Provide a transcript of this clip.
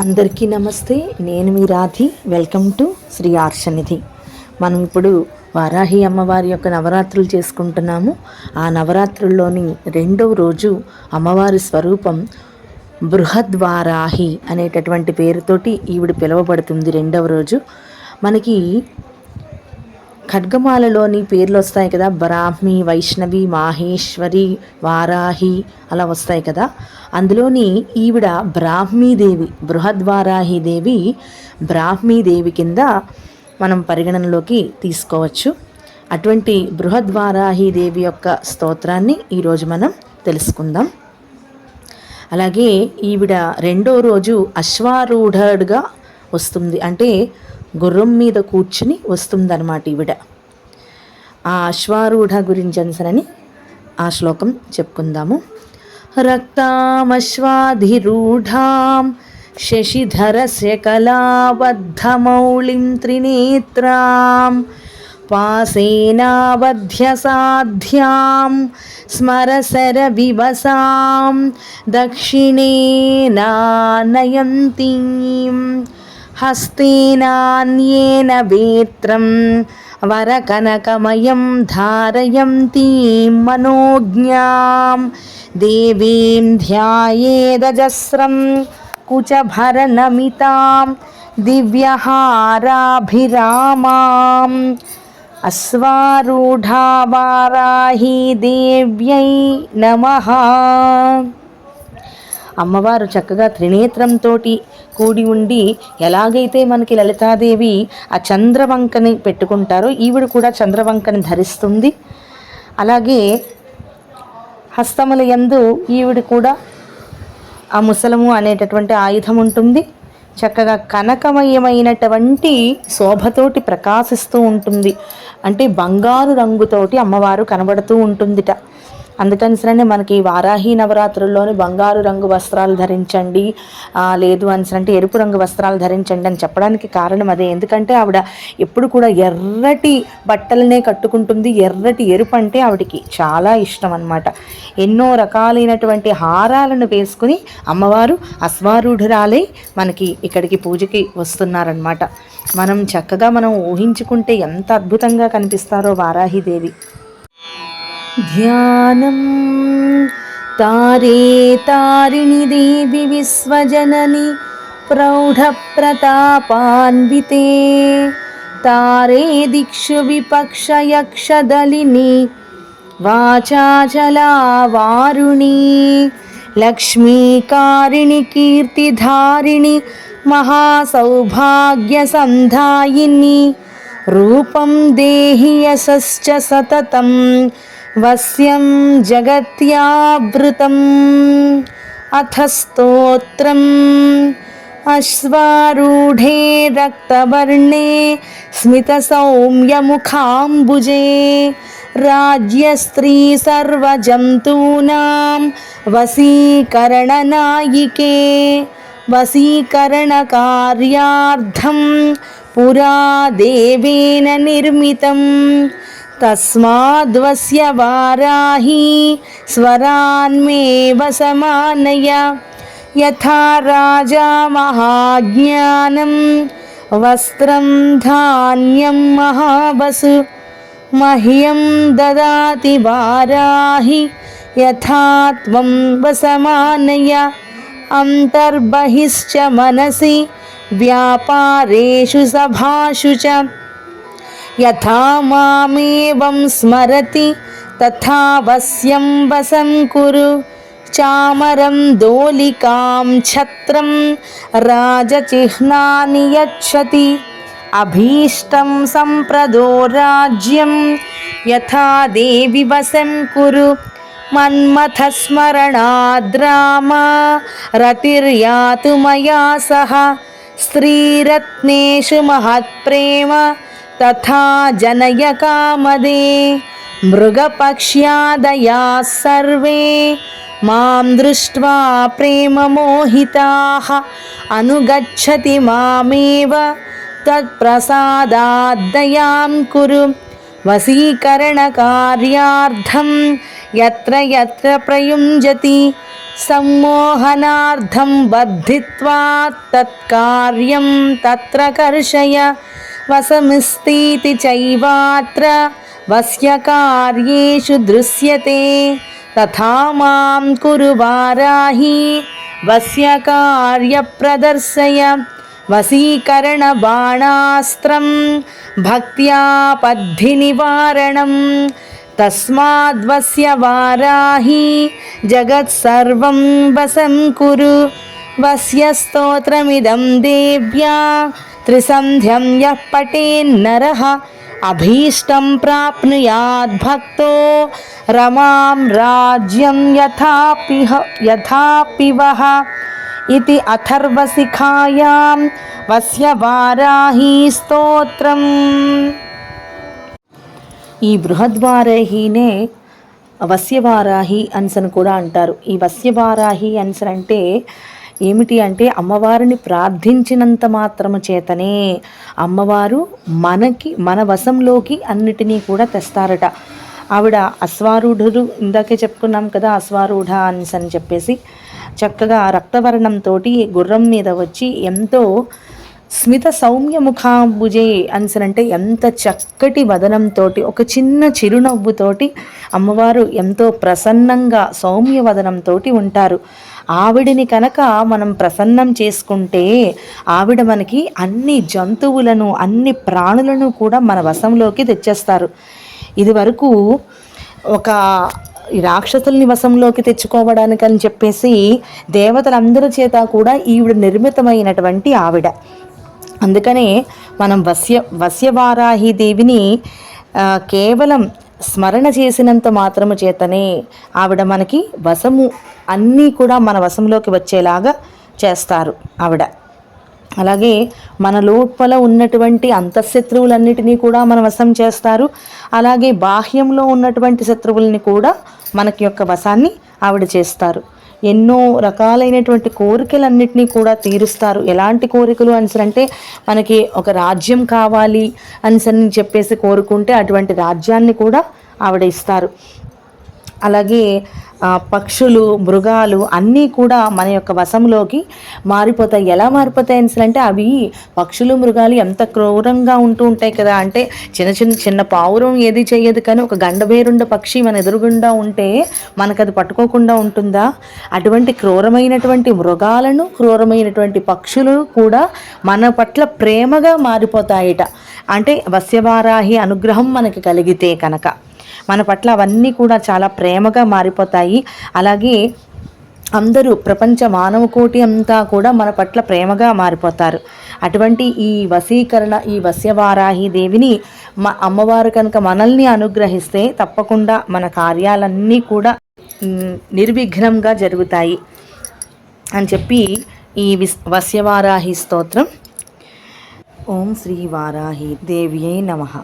అందరికీ నమస్తే. నేను మీ Radhi. Welcome to Shri Arshanidhi. మనం ఇప్పుడు వారాహి అమ్మవారి యొక్క నవరాత్రులు చేసుకుంటున్నాము. ఆ నవరాత్రుల్లోని రెండవ రోజు అమ్మవారి స్వరూపం బృహద్వారాహి అనేటటువంటి పేరుతోటి ఈవిడ పిలువబడుతుంది రెండవ రోజు. మనకి ఖడ్గమాలలోని పేర్లు వస్తాయి కదా. బ్రాహ్మి వైష్ణవి మాహేశ్వరి వారాహి అలా వస్తాయి కదా. అందులోని ఈవిడ బ్రాహ్మీదేవి బృహద్వారాహిదేవి బ్రాహ్మీదేవి కింద మనం పరిగణనలోకి తీసుకోవచ్చు. అటువంటి బృహద్వారాహిదేవి యొక్క స్తోత్రాన్ని ఈరోజు మనం తెలుసుకుందాం. అలాగే ఈవిడ రెండో రోజు అశ్వారూఢుడుగా వస్తుంది. అంటే గుర్రం మీద కూర్చుని వస్తుందన్నమాట ఈవిడ. ఆ అశ్వారూఢ గురించనసరని ఆ శ్లోకం చెప్పుకుందాము. రక్తామశ్వాధిరూఢాం శశిధరస్య కళాబద్ధమౌళిం త్రినేత్రాం పాసేనావధ్యసాధ్యాం స్మరసరవివసాం దక్షిణేనానయంతీం హస్తేనాన్యేన వేత్రం వరకనకమయం ధారయంతీం మనోజ్ఞాం దేవీం ధ్యాయేదజస్రం కుచభరణమితాం దివ్యహారాభిరామాం అశ్వారూఢా అశ్వారూఢావారాహీ దేవ్యై నమ అమ్మవారు చక్కగా త్రినేత్రంతో కూడి ఉండి ఎలాగైతే మనకి లలితాదేవి ఆ చంద్రవంకని పెట్టుకుంటారో ఈవిడ కూడా చంద్రవంకని ధరిస్తుంది. అలాగే హస్తముల యందు ఈవిడ కూడా ఆ ముసలము అనేటటువంటి ఆయుధం ఉంటుంది. చక్కగా కనకమయమైనటువంటి శోభతోటి ప్రకాశిస్తూ ఉంటుంది. అంటే బంగారు రంగుతోటి అమ్మవారు కనబడుతూ ఉంటుందిట. అందుకని సరే మనకి వారాహి నవరాత్రుల్లోని బంగారు రంగు వస్త్రాలు ధరించండి. లేదు అని అంటే ఎరుపు రంగు వస్త్రాలు ధరించండి అని చెప్పడానికి కారణం అదే. ఎందుకంటే ఆవిడ ఎప్పుడు కూడా ఎర్రటి బట్టలనే కట్టుకుంటుంది. ఎర్రటి ఎరుపు అంటే ఆవిడకి చాలా ఇష్టం అనమాట ఎన్నో రకాలైనటువంటి హారాలను వేసుకుని అమ్మవారు అశ్వారూఢురాలై మనకి ఇక్కడికి పూజకి వస్తున్నారనమాట మనం చక్కగా మనం ఊహించుకుంటే ఎంత అద్భుతంగా కనిపిస్తారో వారాహిదేవి ्यानम् तारे तारिणि देवि विश्वजननि प्रौढप्रतापान्विते। तारे दिक्षु विपक्षयक्षदलिनि वाचाचलावारुणि लक्ष्मीकारिणि कीर्तिधारिणि महासौभाग्यसन्धायिनि। रूपं देहि यशश्च सततं वस्यं जगत्यावृतम्। अथ स्तोत्रम्। अश्वारूढे रक्तवर्णे स्मितसौम्यमुखाम्बुजे। राज्यस्त्री सर्वजन्तूनां वसीकरणनायिके। वसीकरणकार्यार्थं पुरा देवेन निर्मितम्। तस्माद्वस्य वाराही स्वरान्मेव समानय। यथा राजा महाज्ञानं वस्त्रं धान्यं महावसु मह्यं ददाति वाराहि यथा त्वं वसमानय। अन्तर्बहिश्च मनसि व्यापारेषु सभाषु च यथा मामेवं स्मरति तथा वस्यं वसं कुरु। चामरं दोलिकां छत्रं राजचिह्नानि यच्छति। अभीष्टं सम्प्रदो राज्यं यथा देवि वसं कुरु। मन्मथस्मरणाद्राम रतिर्यातु मया सह। स्त्रीरत्नेषु महत्प्रेम तथा जनय कामदे मृगपक्ष्यादयाः सर्वे मां दृष्ट्वा प्रेममोहिताः अनुगच्छति मामेव तत्प्रसादाद्दयां कुरु वसीकरणकार्यार्थं यत्र यत्र प्रयुञ्जति सम्मोहनार्थं बद्धित्वा तत्कार्यं तत्र कर्षय वसमिस्तीति चैवात्र वस्य कार्येषु दृश्यते। तथा मां कुरु वाराहि वस्य कार्यप्रदर्शय। वसीकरणबाणास्त्रं भक्त्या पद्धिनिवारणं। तस्माद्वस्य वाराहि जगत्सर्वं वसं कुरु। वस्य स्तोत्रमिदं देव्या త్రిసంధ్యం యః పటేన్నరः అభీష్టం ప్రాప్నుయాద్భక్తో రమాం రాజ్యం యథాపిహ యథాపివః ఇది అథర్వశిఖాయాం వస్య వారాహీ స్తోత్రం. ఈ బృహద్వారాహీనే వస్యవారాహి అన్సను కూడా అంటారు. ఈ వస్యవారాహి అన్సన్ అంటే ఏమిటి అంటే అమ్మవారిని ప్రార్థించినంత మాత్రము చేతనే అమ్మవారు మనకి మన వశంలోకి అన్నిటినీ కూడా తెస్తారట. ఆవిడ అశ్వారూఢుడు ఇందాకే చెప్పుకున్నాం కదా అశ్వారూఢ అన్స్ అని చెప్పేసి చక్కగా రక్తవర్ణంతో గుర్రం మీద వచ్చి ఎంతో స్మిత సౌమ్య ముఖాంబుజే అనిసనంటే ఎంత చక్కటి వదనంతో ఒక చిన్న చిరునవ్వుతోటి అమ్మవారు ఎంతో ప్రసన్నంగా సౌమ్య వదనంతో ఉంటారు. ఆవిడిని కనుక మనం ప్రసన్నం చేసుకుంటే ఆవిడ మనకి అన్ని జంతువులను అన్ని ప్రాణులను కూడా మన వశంలోకి తెచ్చేస్తారు. ఇది వరకు ఒక రాక్షసుల్ని వశంలోకి తెచ్చుకోవడానికి అని చెప్పేసి దేవతలందరి చేత కూడా ఈవిడ నిర్మితమైనటువంటి ఆవిడ. అందుకనే మనం వస్య వస్యవారాహి దేవిని కేవలం స్మరణ చేసినంత మాత్రము చేతనే ఆవిడ మనకి వశము అన్నీ కూడా మన వశంలోకి వచ్చేలాగా చేస్తారు ఆవిడ. అలాగే మన లోపల ఉన్నటువంటి అంతఃశత్రువులన్నిటినీ కూడా మన వశం చేస్తారు. అలాగే బాహ్యంలో ఉన్నటువంటి శత్రువుల్ని కూడా మనకి యొక్క వశాన్ని ఆవిడ చేస్తారు. ఎన్నో రకాలైనటువంటి కోరికలన్నింటినీ కూడా తీరుస్తారు. ఎలాంటి కోరికలు అంటే మనకి ఒక రాజ్యం కావాలి అని చెప్పేసి కోరుకుంటే అటువంటి రాజ్యాన్ని కూడా ఆవిడ ఇస్తారు. అలాగే పక్షులు మృగాలు అన్నీ కూడా మన యొక్క వశంలోకి మారిపోతాయి. ఎలా మారిపోతాయి అనేసి అంటే అవి పక్షులు మృగాలు ఎంత క్రూరంగా ఉంటూ ఉంటాయి కదా. అంటే చిన్న చిన్న చిన్న పావురం ఏది చేయదు కానీ ఒక గండబేరుండ పక్షి మన ఎదురుగుండా ఉంటే మనకు అది పట్టుకోకుండా ఉంటుందా? అటువంటి క్రూరమైనటువంటి మృగాలను క్రూరమైనటువంటి పక్షులు కూడా మన పట్ల ప్రేమగా మారిపోతాయిట. అంటే వస్యవారాహి అనుగ్రహం మనకి కలిగితే కనుక. మన పట్ల అవన్నీ కూడా చాలా ప్రేమగా మారిపోతాయి. అలాగే అందరూ ప్రపంచ మానవ కోటి అంతా కూడా మన పట్ల ప్రేమగా మారిపోతారు. అటువంటి ఈ వశీకరణ ఈ వస్యవారాహి దేవిని మా అమ్మవారు కనుక మనల్ని అనుగ్రహిస్తే తప్పకుండా మన కార్యాలన్నీ కూడా నిర్విఘ్నంగా జరుగుతాయి అని చెప్పి ఈ విస్ వస్యవారాహి స్తోత్రం. ఓం శ్రీ వారాహి దేవ్యై నమః.